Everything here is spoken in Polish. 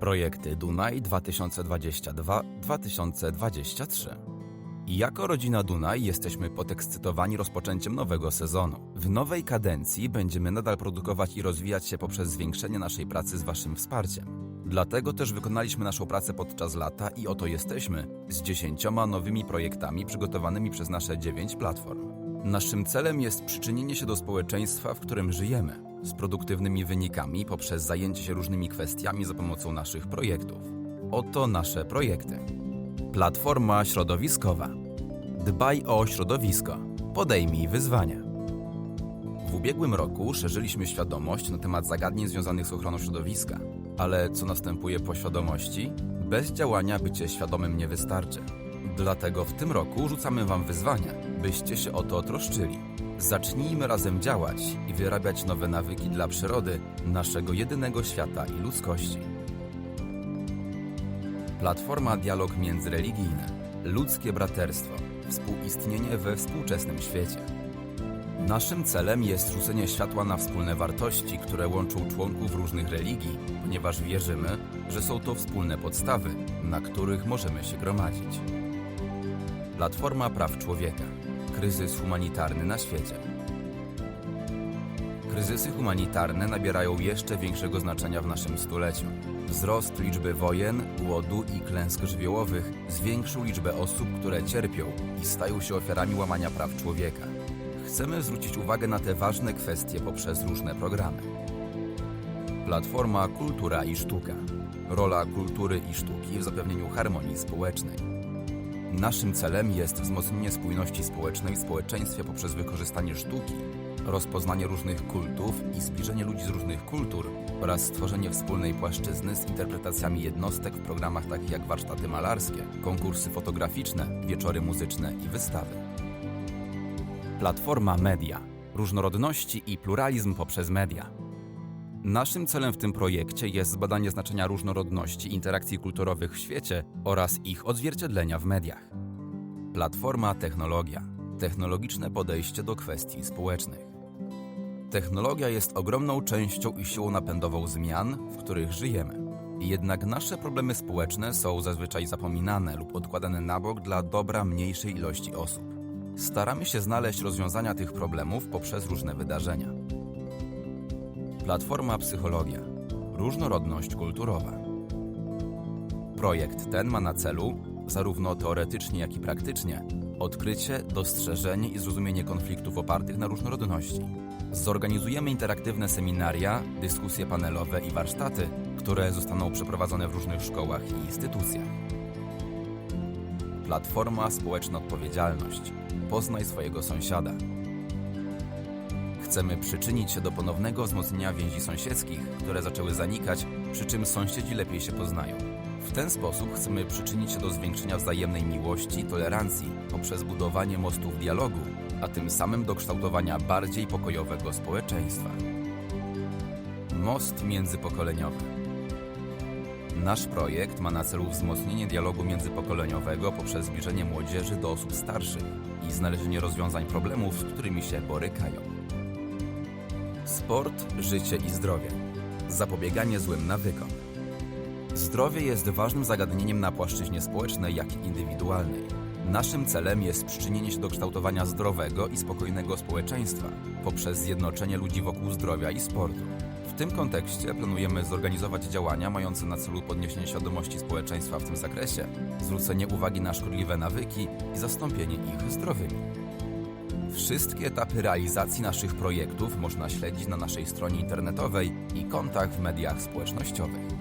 Projekty Dunaj 2022-2023. I Jako rodzina Dunaj jesteśmy podekscytowani rozpoczęciem nowego sezonu. W nowej kadencji będziemy nadal produkować i rozwijać się poprzez zwiększenie naszej pracy z Waszym wsparciem. Dlatego też wykonaliśmy naszą pracę podczas lata i oto jesteśmy z dziesięcioma nowymi projektami przygotowanymi przez nasze dziewięć platform. Naszym celem jest przyczynienie się do społeczeństwa, w którym żyjemy, z produktywnymi wynikami poprzez zajęcie się różnymi kwestiami za pomocą naszych projektów. Oto nasze projekty. Platforma środowiskowa. Dbaj o środowisko. Podejmij wyzwania. W ubiegłym roku szerzyliśmy świadomość na temat zagadnień związanych z ochroną środowiska. Ale co następuje po świadomości? Bez działania bycie świadomym nie wystarczy. Dlatego w tym roku rzucamy Wam wyzwania, byście się o to troszczyli. Zacznijmy razem działać i wyrabiać nowe nawyki dla przyrody, naszego jedynego świata i ludzkości. Platforma Dialog Międzyreligijny. Ludzkie braterstwo. Współistnienie we współczesnym świecie. Naszym celem jest rzucenie światła na wspólne wartości, które łączą członków różnych religii, ponieważ wierzymy, że są to wspólne podstawy, na których możemy się gromadzić. Platforma Praw Człowieka. Kryzys humanitarny na świecie. Kryzysy humanitarne nabierają jeszcze większego znaczenia w naszym stuleciu. Wzrost liczby wojen, głodu i klęsk żywiołowych zwiększył liczbę osób, które cierpią i stają się ofiarami łamania praw człowieka. Chcemy zwrócić uwagę na te ważne kwestie poprzez różne programy. Platforma Kultura i Sztuka. Rola kultury i sztuki w zapewnieniu harmonii społecznej. Naszym celem jest wzmocnienie spójności społecznej w społeczeństwie poprzez wykorzystanie sztuki, rozpoznanie różnych kultów i zbliżenie ludzi z różnych kultur oraz stworzenie wspólnej płaszczyzny z interpretacjami jednostek w programach takich jak warsztaty malarskie, konkursy fotograficzne, wieczory muzyczne i wystawy. Platforma Media. Różnorodności i pluralizm poprzez media. Naszym celem w tym projekcie jest zbadanie znaczenia różnorodności interakcji kulturowych w świecie oraz ich odzwierciedlenia w mediach. Platforma Technologia. Technologiczne podejście do kwestii społecznych. Technologia jest ogromną częścią i siłą napędową zmian, w których żyjemy. Jednak nasze problemy społeczne są zazwyczaj zapominane lub odkładane na bok dla dobra mniejszej ilości osób. Staramy się znaleźć rozwiązania tych problemów poprzez różne wydarzenia. Platforma Psychologia. Różnorodność kulturowa. Projekt ten ma na celu, zarówno teoretycznie, jak i praktycznie, odkrycie, dostrzeżenie i zrozumienie konfliktów opartych na różnorodności. Zorganizujemy interaktywne seminaria, dyskusje panelowe i warsztaty, które zostaną przeprowadzone w różnych szkołach i instytucjach. Platforma Społeczna Odpowiedzialność. Poznaj swojego sąsiada. Chcemy przyczynić się do ponownego wzmocnienia więzi sąsiedzkich, które zaczęły zanikać, przy czym sąsiedzi lepiej się poznają. W ten sposób chcemy przyczynić się do zwiększenia wzajemnej miłości i tolerancji poprzez budowanie mostów dialogu, a tym samym do kształtowania bardziej pokojowego społeczeństwa. Most międzypokoleniowy. Nasz projekt ma na celu wzmocnienie dialogu międzypokoleniowego poprzez zbliżenie młodzieży do osób starszych i znalezienie rozwiązań problemów, z którymi się borykają. Sport, życie i zdrowie. Zapobieganie złym nawykom. Zdrowie jest ważnym zagadnieniem na płaszczyźnie społecznej, jak i indywidualnej. Naszym celem jest przyczynienie się do kształtowania zdrowego i spokojnego społeczeństwa poprzez zjednoczenie ludzi wokół zdrowia i sportu. W tym kontekście planujemy zorganizować działania mające na celu podniesienie świadomości społeczeństwa w tym zakresie, zwrócenie uwagi na szkodliwe nawyki i zastąpienie ich zdrowymi. Wszystkie etapy realizacji naszych projektów można śledzić na naszej stronie internetowej i kontach w mediach społecznościowych.